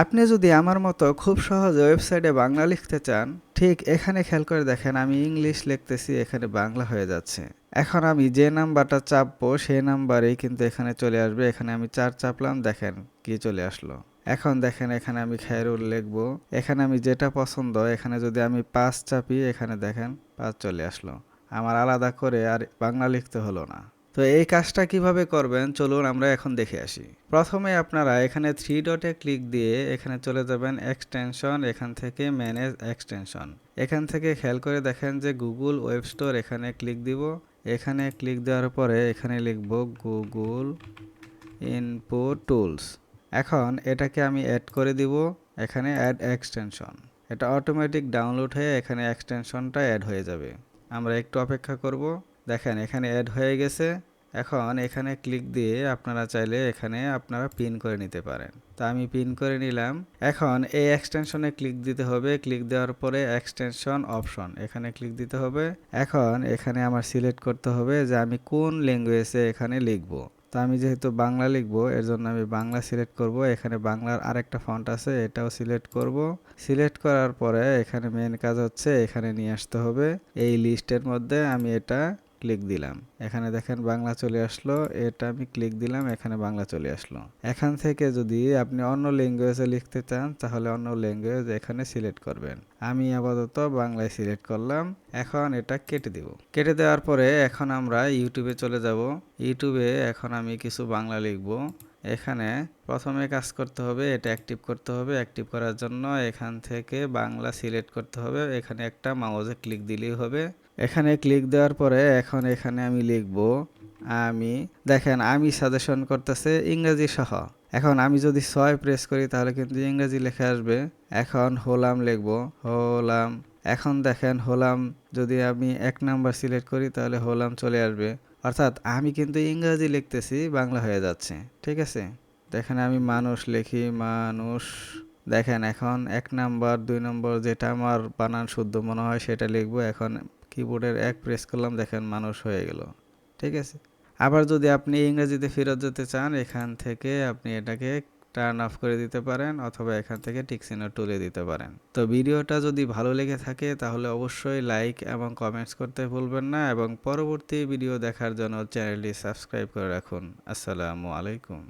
আপনি যদি আমার মতো খুব সহজে ওয়েবসাইটে বাংলা লিখতে চান, ঠিক এখানে খেয়াল করে দেখেন আমি ইংলিশ লিখতেছি, এখানে বাংলা হয়ে যাচ্ছে। এখন আমি যে নাম্বারটা চাপবো, সেই নাম্বারেই কিন্তু এখানে চলে আসবে, এখানে আমি চার চাপলাম, দেখেন কি চলে আসলো। এখন দেখেন এখানে আমি খায়রুল লিখব, এখানে আমি যেটা পছন্দ, এখানে যদি আমি পাঁচ চাপি, এখানে দেখেন পাঁচ চলে আসলো। আমার আলাদা করে আর বাংলা লিখতে হলো না। তো এই কাজটা কীভাবে করবেন? চলুন আমরা এখন দেখে আসি। প্রথমে আপনারা এখানে থ্রি ডটে ক্লিক দিয়ে এখানে চলে যাবেন এক্সটেনশন এখান থেকে ম্যানেজ এক্সটেনশন এখান থেকে খেয়াল করে দেখেন যে গুগল ওয়েব স্টোর এখানে ক্লিক দিব। এখানে ক্লিক দেওয়ার পরে এখানে লিখব গুগল ইনপো টুলস এখন এটাকে আমি অ্যাড করে দিব। এখানে অ্যাড এক্সটেনশন এটা অটোমেটিক ডাউনলোড হয়ে এখানে এক্সটেনশনটা অ্যাড হয়ে যাবে। আমরা একটু অপেক্ষা করব। দেখেন এখানে অ্যাড হয়ে গেছে। এখন এখানে ক্লিক দিয়ে আপনারা চাইলে এখানে আপনারা পিন করে নিতে পারেন। তা আমি পিন করে নিলাম। এখন এই এক্সটেনশনে ক্লিক দিতে হবে। ক্লিক দেওয়ার পরে এক্সটেনশন অপশন এখানে ক্লিক দিতে হবে। এখন এখানে আমার সিলেক্ট করতে হবে যে আমি কোন ল্যাঙ্গুয়েজে এখানে লিখব। তো আমি যেহেতু বাংলা লিখব, এর জন্য আমি বাংলা সিলেক্ট করব। এখানে বাংলার আরেকটা ফন্ট আছে, এটাও সিলেক্ট করব। সিলেক্ট করার পরে এখানে মেন কাজ হচ্ছে এখানে নিয়ে আসতে হবে। এই লিস্টের মধ্যে আমি এটা ক্লিক দিলাম। এখানে দেখেন বাংলা চলে আসলো, এটা আমি ক্লিক দিলাম, এখানে বাংলা চলে আসলো। এখান থেকে যদি আপনি অন্য ল্যাঙ্গুয়েজে লিখতে চান, তাহলে অন্য ল্যাঙ্গুয়েজ এখানে সিলেক্ট করবেন। আমি আপাতত বাংলায় সিলেক্ট করলাম, এখন এটা কেটে দিব। কেটে দেওয়ার পরে এখন আমরা ইউটিউবে চলে যাব। ইউটিউবে এখন আমি কিছু বাংলা লিখব। এখানে প্রথমে কাজ করতে হবে, এটা অ্যাক্টিভ করতে হবে। অ্যাক্টিভ করার জন্য এখান থেকে বাংলা সিলেক্ট করতে হবে। এখানে একটা মাউজে ক্লিক দিলেই হবে। এখানে ক্লিক দেওয়ার পরে এখন এখানে আমি লিখব আমি, দেখেন আমি সাজেশন করতেছে ইংরেজি সহ। এখন আমি যদি ছয় প্রেস করি তাহলে কিন্তু ইংরেজি লেখা আসবে। এখন হোলাম লিখব, হোলাম। এখন দেখেন হোলাম যদি আমি এক নাম্বার সিলেক্ট করি তাহলে হোলাম চলে আসবে। অর্থাৎ আমি কিন্তু ইংরেজি লিখতেছি, বাংলা হয়ে যাচ্ছে, ঠিক আছে? দেখেন আমি মানুষ লিখি, মানুষ। দেখেন এখন এক নাম্বার দুই নম্বর যেটা আমার বানান শুদ্ধ মনে হয় সেটা লিখব। এখন কিবোর্ডের এক প্রেস করলাম, দেখেন মানুষ হয়ে গেল। ঠিক আছে? আবার যদি আপনি ইংরেজিতে ফেরত যেতে চান, এখান থেকে আপনি এটাকে টার্ন অফ করে দিতে পারেন, অথবা এখান থেকে টিকসিনও তুলে দিতে পারেন। তো ভিডিওটা যদি ভালো লেগে থাকে, তাহলে অবশ্যই লাইক এবং কমেন্টস করতে ভুলবেন না এবং পরবর্তী ভিডিও দেখার জন্য চ্যানেলটি সাবস্ক্রাইব করে রাখুন। আসসালামু আলাইকুম।